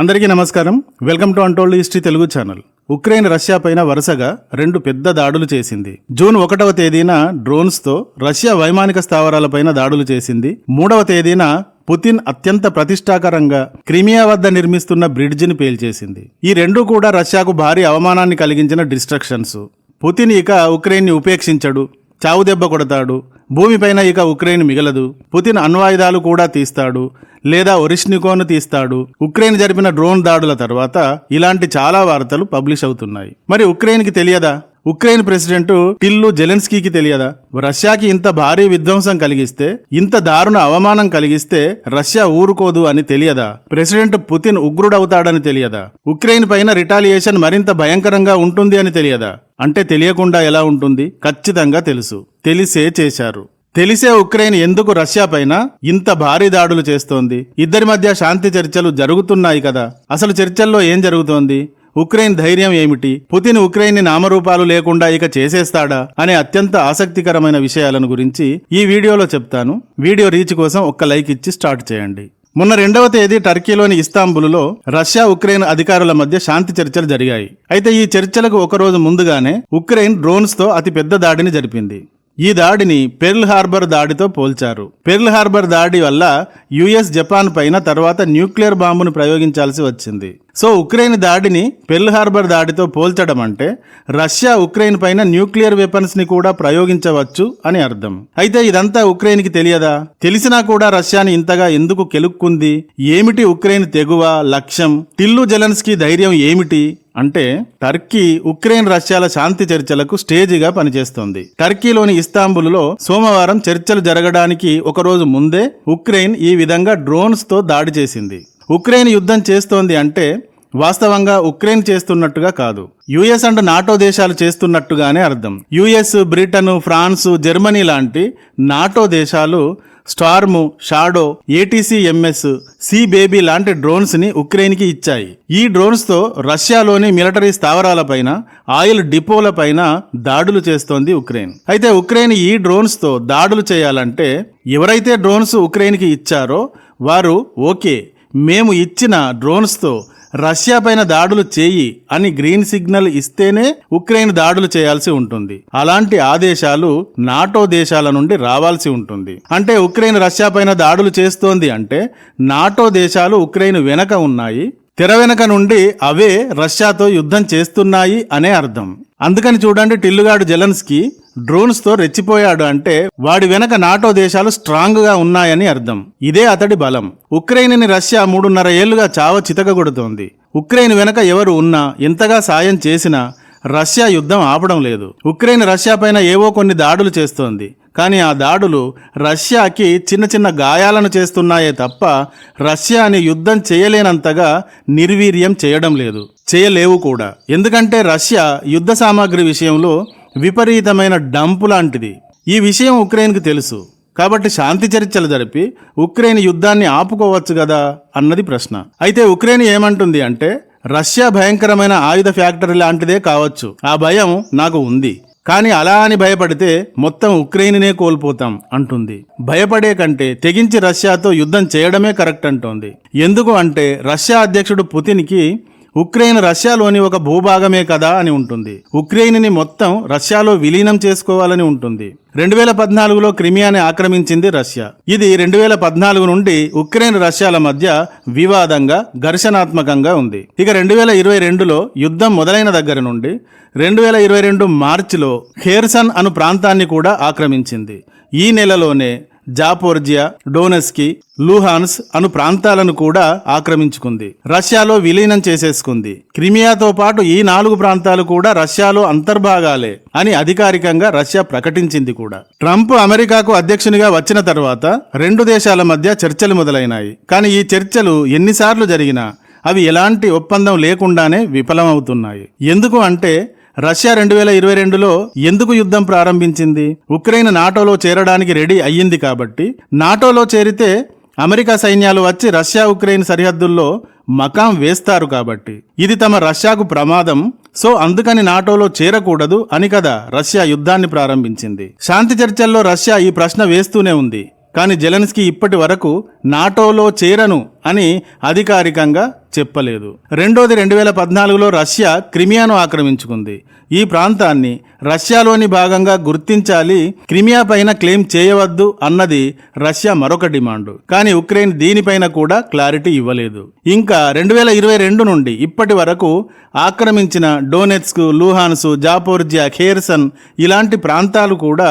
అందరికీ నమస్కారం. Welcome to untold history Telugu channel. Ukraine Russia పైన వరుసగా రెండు పెద్ద దాడులు చేసింది. జూన్ ఒకటవ తేదీన డ్రోన్స్తో రష్యా వైమానిక స్థావరాలపైన దాడులు చేసింది. మూడవ తేదీన పుతిన్ అత్యంత ప్రతిష్టాకరంగా క్రిమియా వద్ద నిర్మిస్తున్న బ్రిడ్జిని పేల్చేసింది. ఈ రెండు కూడా రష్యాకు భారీ అవమానాన్ని కలిగించిన డిస్ట్రక్షన్స్. పుతిన్ ఇక ఉక్రెయిన్ని ఉపేక్షించడు చావు దెబ్బ కొడతాడు భూమిపైన ఇక ఉక్రెయిన్ మిగలదు. పుతిన్ అణ్వాయుధాలు కూడా తీస్తాడు. లేదా ఒరిష్నికోను తీస్తాడు. ఉక్రెయిన్ జరిపిన డ్రోన్ దాడుల తర్వాత ఇలాంటి చాలా వార్తలు పబ్లిష్ అవుతున్నాయి. మరి ఉక్రెయిన్కి తెలియదా? ఉక్రెయిన్ ప్రెసిడెంట్ టిల్లు జెలెన్స్కీకి తెలియదా? రష్యాకి ఇంత భారీ విధ్వంసం కలిగిస్తే ఇంత దారుణ అవమానం కలిగిస్తే రష్యా ఊరుకోదు అని తెలియదా? ప్రెసిడెంట్ పుతిన్ ఉగ్రుడవుతాడని తెలియదా? ఉక్రెయిన్ పైన రిటాలియేషన్ మరింత భయంకరంగా ఉంటుంది అని తెలియదా? అంటే తెలియకుండా ఎలా ఉంటుంది? ఖచ్చితంగా తెలుసు. తెలిసే చేశారు. తెలిసే ఉక్రెయిన్ ఎందుకు రష్యా పైన ఇంత భారీ దాడులు చేస్తోంది? ఇద్దరి మధ్య శాంతి చర్చలు జరుగుతున్నాయి కదా. అసలు చర్చల్లో ఏం జరుగుతోంది? ఉక్రెయిన్ ధైర్యం ఏమిటి? పుతిన్ ఉక్రెయిన్ని నామరూపాలు లేకుండా ఇక చేసేస్తాడా? అనే అత్యంత ఆసక్తికరమైన విషయాలను గురించి ఈ వీడియోలో చెప్తాను. వీడియో రీచ్ కోసం ఒక్క లైక్ ఇచ్చి స్టార్ట్ చేయండి. మొన్న రెండవ తేదీ టర్కీలోని ఇస్తాంబుల్లో రష్యా ఉక్రెయిన్ అధికారుల మధ్య శాంతి చర్చలు జరిగాయి. అయితే ఈ చర్చలకు ఒక రోజు ముందుగానే ఉక్రెయిన్ డ్రోన్స్తో అతి పెద్ద దాడిని జరిపింది. ఈ దాడిని పెర్ల్ హార్బర్ దాడితో పోల్చారు. పెర్ల్ హార్బర్ దాడి వల్ల యుఎస్ జపాన్ పైన తర్వాత న్యూక్లియర్ బాంబును ప్రయోగించాల్సి వచ్చింది. సో ఉక్రెయిన్ దాడిని పెర్ల్ హార్బర్ దాడితో పోల్చడం అంటే రష్యా ఉక్రెయిన్ పైన న్యూక్లియర్ వెపన్స్ని కూడా ప్రయోగించవచ్చు అని అర్థం. అయితే ఇదంతా ఉక్రెయిన్కి తెలియదా? తెలిసినా కూడా రష్యాని ఇంతగా ఎందుకు కెలుక్కుంది? ఏమిటి ఉక్రెయిన్ తెగువ లక్ష్యం? టిల్లు జెలెన్స్కీ ధైర్యం ఏమిటి? అంటే టర్కీ ఉక్రెయిన్ రష్యాల శాంతి చర్చలకు స్టేజిగా పనిచేస్తోంది. టర్కీలోని ఇస్తాంబుల్లో సోమవారం చర్చలు జరగడానికి ఒకరోజు ముందే ఉక్రెయిన్ ఈ విధంగా డ్రోన్స్తో దాడి చేసింది. ఉక్రెయిన్ యుద్ధం చేస్తోంది అంటే వాస్తవంగా ఉక్రెయిన్ చేస్తున్నట్టుగా కాదు. యుఎస్ అండ్ నాటో దేశాలు చేస్తున్నట్టుగానే అర్థం. యుఎస్ బ్రిటన్ ఫ్రాన్స్ జర్మనీ లాంటి నాటో దేశాలు Storm Shadow ATC MS C baby లాంటి డ్రోన్స్ని ఉక్రెయిన్కి ఇచ్చాయి. ఈ డ్రోన్స్తో రష్యాలోని మిలిటరీ స్థావరాలపైన ఆయిల్ డిపోలపైన దాడులు చేస్తోంది ఉక్రెయిన్. అయితే ఉక్రెయిన్ ఈ డ్రోన్స్తో దాడులు చేయాలంటే ఎవరైతే డ్రోన్స్ ఉక్రెయిన్కి ఇచ్చారో వారు ఓకే మేము ఇచ్చిన డ్రోన్స్తో రష్యా పైన దాడులు చేయి అని గ్రీన్ సిగ్నల్ ఇస్తేనే ఉక్రెయిన్ దాడులు చేయాల్సి ఉంటుంది. అలాంటి ఆదేశాలు నాటో దేశాల నుండి రావాల్సి ఉంటుంది. అంటే ఉక్రెయిన్ రష్యా పైన దాడులు చేస్తోంది అంటే నాటో దేశాలు ఉక్రెయిన్ వెనక ఉన్నాయి. తెర వెనక నుండి అవే రష్యాతో యుద్ధం చేస్తున్నాయి అనే అర్థం. అందుకని చూడండి టిల్లుగాడు జెలన్స్కి డ్రోన్స్తో రెచ్చిపోయాడు అంటే వాడి వెనక నాటో దేశాలు స్ట్రాంగ్గా ఉన్నాయని అర్థం. ఇదే అతడి బలం. ఉక్రెయిన్ని రష్యా మూడున్నర ఏళ్ళుగా చావ చితకగొడుతోంది. ఉక్రెయిన్ వెనక ఎవరు ఉన్నా ఎంతగా సాయం చేసినా రష్యా యుద్ధం ఆపడం లేదు. ఉక్రెయిన్ రష్యా పైన ఏవో కొన్ని దాడులు చేస్తోంది. కానీ ఆ దాడులు రష్యాకి చిన్న చిన్న గాయాలను చేస్తున్నాయే తప్ప రష్యాని యుద్ధం చేయలేనంతగా నిర్వీర్యం చేయడం లేదు. చేయలేవు కూడా. ఎందుకంటే రష్యా యుద్ధ సామాగ్రి విషయంలో విపరీతమైన డంపు లాంటిది. ఈ విషయం ఉక్రెయిన్కి తెలుసు. కాబట్టి శాంతి చర్చలు జరిపి ఉక్రెయిన్ యుద్ధాన్ని ఆపుకోవచ్చు కదా అన్నది ప్రశ్న. అయితే ఉక్రెయిన్ ఏమంటుంది అంటే రష్యా భయంకరమైన ఆయుధ ఫ్యాక్టరీ లాంటిదే కావచ్చు. ఆ భయం నాకు ఉంది. కానీ అలా అని భయపడితే మొత్తం ఉక్రెయిన్నే కోల్పోతాం అంటుంది. భయపడే కంటే తెగించి రష్యాతో యుద్ధం చేయడమే కరెక్ట్ అంటోంది. ఎందుకు అంటే రష్యా అధ్యక్షుడు పుతిన్కి ఉక్రెయిన్ రష్యాలోని ఒక భూభాగమే కదా అని ఉంటుంది. ఉక్రెయిన్ని మొత్తం రష్యాలో విలీనం చేసుకోవాలని ఉంటుంది. రెండు వేల పద్నాలుగులో క్రిమియాని ఆక్రమించింది రష్యా. ఇది రెండు వేల పద్నాలుగు నుండి ఉక్రెయిన్ రష్యాల మధ్య వివాదంగా ఘర్షణాత్మకంగా ఉంది. ఇక రెండు వేల ఇరవై రెండులో యుద్ధం మొదలైన దగ్గర నుండి రెండు వేల ఇరవై రెండు మార్చిలో ఖేర్సన్ అను ప్రాంతాన్ని కూడా ఆక్రమించింది. ఈ నెలలోనే జాపోర్జియా డోనెస్కి లూహాన్స్ అను ప్రాంతాలను కూడా ఆక్రమించుకుంది. రష్యాలో విలీనం చేసేసుకుంది. క్రిమియాతో పాటు ఈ నాలుగు ప్రాంతాలు కూడా రష్యాలో అంతర్భాగాలే అని అధికారికంగా రష్యా ప్రకటించింది కూడా. ట్రంప్ అమెరికాకు అధ్యక్షునిగా వచ్చిన తర్వాత రెండు దేశాల మధ్య చర్చలు మొదలైనాయి. కానీ ఈ చర్చలు ఎన్నిసార్లు జరిగినా అవి ఎలాంటి ఒప్పందం లేకుండానే విఫలమవుతున్నాయి. ఎందుకు అంటే రష్యా రెండు వేల ఇరవై రెండులో ఎందుకు యుద్ధం ప్రారంభించింది? ఉక్రెయిన్ నాటోలో చేరడానికి రెడీ అయ్యింది కాబట్టి నాటోలో చేరితే అమెరికా సైన్యాలు వచ్చి రష్యా ఉక్రెయిన్ సరిహద్దుల్లో మకాం వేస్తారు కాబట్టి. ఇది తమ రష్యాకు ప్రమాదం సో అందుకని నాటోలో చేరకూడదు అని కదా రష్యా యుద్ధాన్ని ప్రారంభించింది. శాంతి చర్చల్లో రష్యా ఈ ప్రశ్న వేస్తూనే ఉంది. కానీ జెలెన్స్కీ ఇప్పటి వరకు నాటోలో చేరను అని అధికారికంగా చెప్పలేదు. రెండోది రెండు వేల పద్నాలుగులో రష్యా క్రిమియాను ఆక్రమించుకుంది. ఈ ప్రాంతాన్ని రష్యాలోని భాగంగా గుర్తించాలి క్రిమియా పైన క్లెయిమ్ చేయవద్దు అన్నది రష్యా మరొక డిమాండ్. కానీ ఉక్రెయిన్ దీనిపైన కూడా క్లారిటీ ఇవ్వలేదు. ఇంకా రెండు వేల ఇరవై రెండు నుండి ఇప్పటి వరకు ఆక్రమించిన డోనెట్స్కు లూహాన్సు జాపోర్జియా ఖేర్సన్ ఇలాంటి ప్రాంతాలు కూడా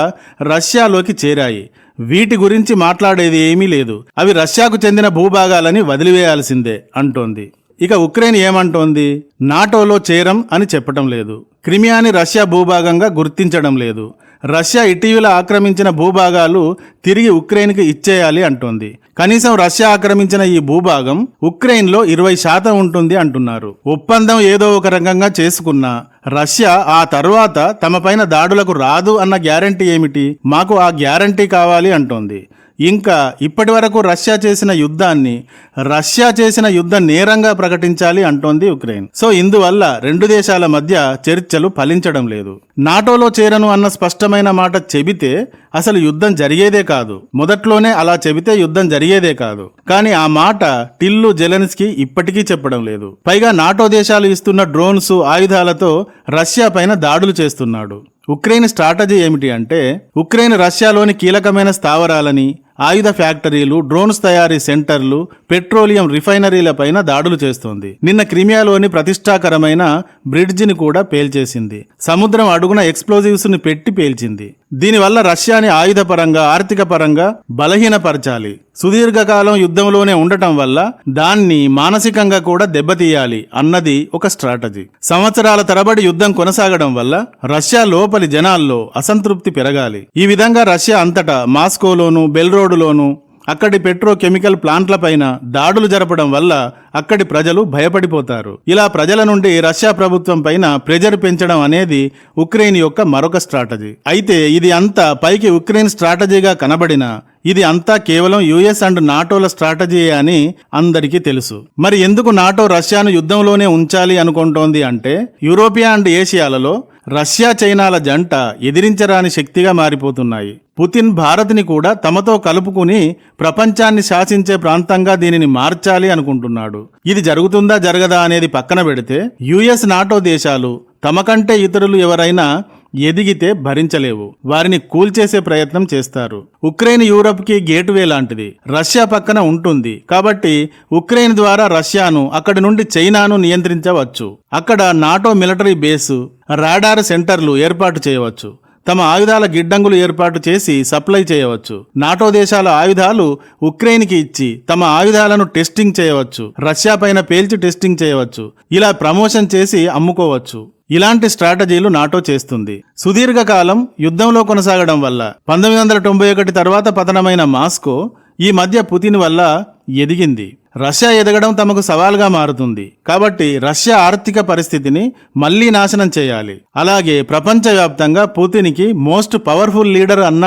రష్యాలోకి చేరాయి. వీటి గురించి మాట్లాడేది ఏమీ లేదు. అవి రష్యాకు చెందిన భూభాగాలని వదిలివేయాల్సిందే అంటోంది. ఇక ఉక్రెయిన్ ఏమంటోంది? నాటోలో చేరం అని చెప్పటం లేదు. క్రిమియాని రష్యా భూభాగంగా గుర్తించడం లేదు. రష్యా ఇటీవల ఆక్రమించిన భూభాగాలు తిరిగి ఉక్రెయిన్కి ఇచ్చేయాలి అంటోంది. కనీసం రష్యా ఆక్రమించిన ఈ భూభాగం ఉక్రెయిన్లో ఇరవై శాతం ఉంటుంది అంటున్నారు. ఒప్పందం ఏదో ఒక రకంగా చేసుకున్నా రష్యా ఆ తర్వాత తమపైన దాడులకు రాదు అన్న గ్యారంటీ ఏమిటి? మాకు ఆ గ్యారంటీ కావాలి అంటోంది. ఇంకా ఇప్పటి వరకు రష్యా చేసిన యుద్ధాన్ని రష్యా చేసిన యుద్ధ నేరంగా ప్రకటించాలి అంటోంది ఉక్రెయిన్ సో ఇందువల్ల రెండు దేశాల మధ్య చర్చలు ఫలించడం లేదు. నాటోలో చేరను అన్న స్పష్టమైన మాట చెబితే అసలు యుద్ధం జరిగేదే కాదు. మొదట్లోనే అలా చెబితే యుద్ధం జరిగేదే కాదు. కానీ ఆ మాట టిల్లు జెలెన్స్కి ఇప్పటికీ చెప్పడం లేదు. పైగా నాటో దేశాలు ఇస్తున్న డ్రోన్స్ ఆయుధాలతో రష్యా పైన దాడులు చేస్తున్నాడు. ఉక్రెయిన్ స్ట్రాటజీ ఏమిటి అంటే ఉక్రెయిన్ రష్యాలోని కీలకమైన స్థావరాలని ఆయుధ ఫ్యాక్టరీలు డ్రోన్స్ తయారీ సెంటర్లు పెట్రోలియం రిఫైనరీల పైన దాడులు చేస్తోంది. నిన్న క్రిమియాలోని ప్రతిష్టాకరమైన బ్రిడ్జిని కూడా పేల్చేసింది. సముద్రం అడుగున ఎక్స్ప్లోజివ్స్ని పెట్టి పేల్చింది. దీనివల్ల రష్యాని ఆయుధపరంగా ఆర్థిక పరంగా బలహీనపరచాలి. సుదీర్ఘకాలం యుద్ధంలోనే ఉండటం వల్ల దాన్ని మానసికంగా కూడా దెబ్బతీయాలి అన్నది ఒక స్ట్రాటజీ. సంవత్సరాల తరబడి యుద్ధం కొనసాగడం వల్ల రష్యా లోపలి జనాల్లో అసంతృప్తి పెరగాలి. ఈ విధంగా రష్యా అంతటా మాస్కోలోను బెల్రోడ్లోను అక్కడి పెట్రోకెమికల్ ప్లాంట్లపైన దాడులు జరపడం వల్ల అక్కడి ప్రజలు భయపడిపోతారు. ఇలా ప్రజల నుండి రష్యా ప్రభుత్వం పైన ప్రెజర్ పెంచడం అనేది ఉక్రెయిన్ యొక్క మరొక స్ట్రాటజీ. అయితే ఇది అంతా పైకి ఉక్రెయిన్ స్ట్రాటజీగా కనబడినా ఇది అంతా కేవలం యుఎస్ అండ్ నాటోల స్ట్రాటజీ అని అందరికీ తెలుసు. మరి ఎందుకు నాటో రష్యాను యుద్ధంలోనే ఉంచాలి అనుకుంటోంది అంటే యూరోపియా అండ్ ఏషియాలలో రష్యా చైనాల జంట ఎదిరించరాని శక్తిగా మారిపోతున్నాయి. పుతిన్ భారత్ని కూడా తమతో కలుపుకుని ప్రపంచాన్ని శాసించే ప్రాంతంగా దీనిని మార్చాలి అనుకుంటున్నాడు. ఇది జరుగుతుందా జరగదా అనేది పక్కన పెడితే యుఎస్ నాటో దేశాలు తమకంటే ఇతరులు ఎవరైనా ఎదిగితే భరించలేవు. వారిని కూల్చేసే ప్రయత్నం చేస్తారు. ఉక్రెయిన్ యూరప్కి గేట్వే లాంటిది. రష్యా పక్కన ఉంటుంది. కాబట్టి ఉక్రెయిన్ ద్వారా రష్యాను అక్కడి నుండి చైనాను నియంత్రించవచ్చు. అక్కడ నాటో మిలిటరీ బేసు రాడార్ సెంటర్లు ఏర్పాటు చేయవచ్చు. తమ ఆయుధాల గిడ్డంగులు ఏర్పాటు చేసి సప్లై చేయవచ్చు. నాటో దేశాల ఆయుధాలు ఉక్రెయిన్కి ఇచ్చి తమ ఆయుధాలను టెస్టింగ్ చేయవచ్చు. రష్యా పైన పేల్చి టెస్టింగ్ చేయవచ్చు. ఇలా ప్రమోషన్ చేసి అమ్ముకోవచ్చు. ఇలాంటి స్ట్రాటజీలు నాటో చేస్తుంది. సుదీర్ఘకాలం యుద్ధంలో కొనసాగడం వల్ల పంతొమ్మిది వందల తొంభై ఒకటి తర్వాత పతనమైన మాస్కో ఈ మధ్య పుతిన్ వల్ల ఎదిగింది. రష్యా ఎదగడం తమకు సవాల్గా మారుతుంది. కాబట్టి రష్యా ఆర్థిక పరిస్థితిని మళ్ళీ నాశనం చేయాలి. అలాగే ప్రపంచవ్యాప్తంగా పుతిన్కి మోస్ట్ పవర్ఫుల్ లీడర్ అన్న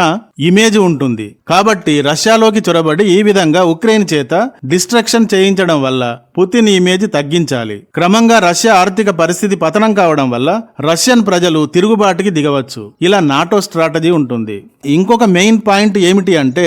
ఇమేజ్ ఉంటుంది. కాబట్టి రష్యాలోకి చొరబడి ఈ విధంగా ఉక్రెయిన్ చేత డిస్ట్రక్షన్ చేయించడం వల్ల పుతిన్ ఇమేజ్ తగ్గించాలి. క్రమంగా రష్యా ఆర్థిక పరిస్థితి పతనం కావడం వల్ల రష్యన్ ప్రజలు తిరుగుబాటుకి దిగవచ్చు. ఇలా నాటో స్ట్రాటజీ ఉంటుంది. ఇంకొక మెయిన్ పాయింట్ ఏమిటి అంటే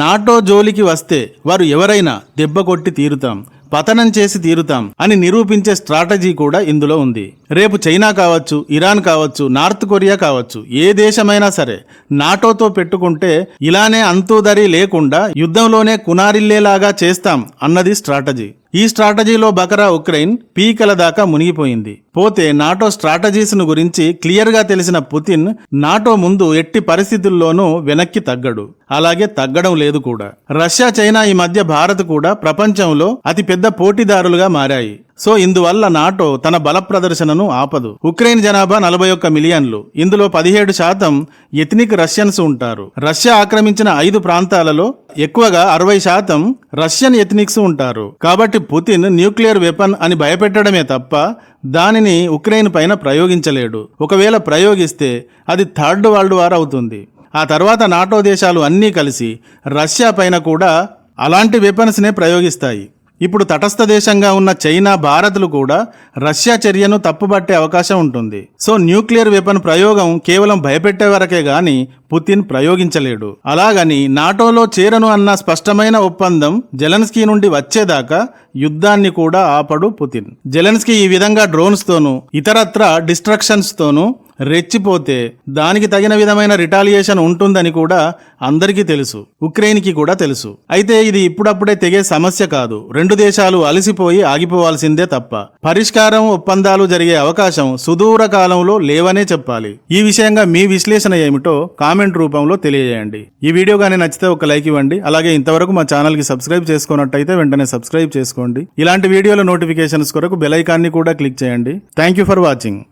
నాటో జోలికి వస్తే వారు ఎవరైనా దెబ్బ కొట్టి తీరుతాం పతనం చేసి తీరుతాం అని నిరూపించే స్ట్రాటజీ కూడా ఇందులో ఉంది. రేపు చైనా కావచ్చు ఇరాన్ కావచ్చు నార్త్ కొరియా కావచ్చు ఏ దేశమైనా సరే నాటోతో పెట్టుకుంటే ఇలానే అంతుదరి లేకుండా యుద్ధంలోనే కునారిల్లేలాగా చేస్తాం అన్నది స్ట్రాటజీ. ఈ స్ట్రాటజీలో బకరా ఉక్రెయిన్ పీకల దాకా మునిగిపోయింది. పోతే నాటో స్ట్రాటజీస్ను గురించి క్లియర్గా తెలిసిన పుతిన్ నాటో ముందు ఎట్టి పరిస్థితుల్లోనూ వెనక్కి తగ్గడు. అలాగే తగ్గడం లేదు కూడా. రష్యా చైనా ఈ మధ్య భారత్ కూడా ప్రపంచంలో అతిపెద్ద పోటీదారులుగా మారాయి. సో ఇందువల్ల నాటో తన బల ప్రదర్శనను ఆపదు. ఉక్రెయిన్ జనాభా నలభై ఒక్క మిలియన్లు. ఇందులో పదిహేడు శాతం ఎథనిక్ రష్యన్స్ ఉంటారు. రష్యా ఆక్రమించిన ఐదు ప్రాంతాలలో ఎక్కువగా అరవై శాతం రష్యన్ ఎథనిక్స్ ఉంటారు. కాబట్టి పుతిన్ న్యూక్లియర్ వెపన్ అని భయపెట్టడమే తప్ప దానిని ఉక్రెయిన్ పైన ప్రయోగించలేడు. ఒకవేళ ప్రయోగిస్తే అది థర్డ్ వరల్డ్ వార్ అవుతుంది. ఆ తర్వాత నాటో దేశాలు అన్నీ కలిసి రష్యా పైన కూడా అలాంటి వెపన్స్నే ప్రయోగిస్తాయి. ఇప్పుడు తటస్థ దేశంగా ఉన్న చైనా భారత్లు కూడా రష్యా చర్యను తప్పుపట్టే అవకాశం ఉంటుంది. సో న్యూక్లియర్ వెపన్ ప్రయోగం కేవలం భయపెట్టే వరకే గాని పుతిన్ ప్రయోగించలేడు. అలాగని నాటోలో చేరను అన్న స్పష్టమైన ఒప్పందం జెలెన్స్కీ నుండి వచ్చేదాకా యుద్ధాన్ని కూడా ఆపడు పుతిన్. జెలెన్స్కీ ఈ విధంగా డ్రోన్స్తోనూ ఇతరత్ర డిస్ట్రక్షన్స్ తోనూ రెచ్చిపోతే దానికి తగిన విధమైన రిటాలియేషన్ ఉంటుందని కూడా అందరికీ తెలుసు. ఉక్రెయిన్కి కూడా తెలుసు. అయితే ఇది ఇప్పుడప్పుడే తెగే సమస్య కాదు. రెండు దేశాలు అలసిపోయి ఆగిపోవాల్సిందే తప్ప. పరిష్కారం ఒప్పందాలు జరిగే అవకాశం సుదూర కాలంలో లేవనే చెప్పాలి. ఈ విషయంగా మీ విశ్లేషణ ఏమిటో కామెంట్ రూపంలో తెలియజేయండి. ఈ వీడియో కానీ నచ్చితే ఒక లైక్ ఇవ్వండి. అలాగే ఇంతవరకు మా ఛానల్కి సబ్స్క్రైబ్ చేసుకున్నట్టయితే వెంటనే సబ్స్క్రైబ్ చేసుకోండి. ఇలాంటి వీడియోల నోటిఫికేషన్స్ కొరకు బెల్ ఐకాన్ని కూడా క్లిక్ చేయండి. Thank you for watching.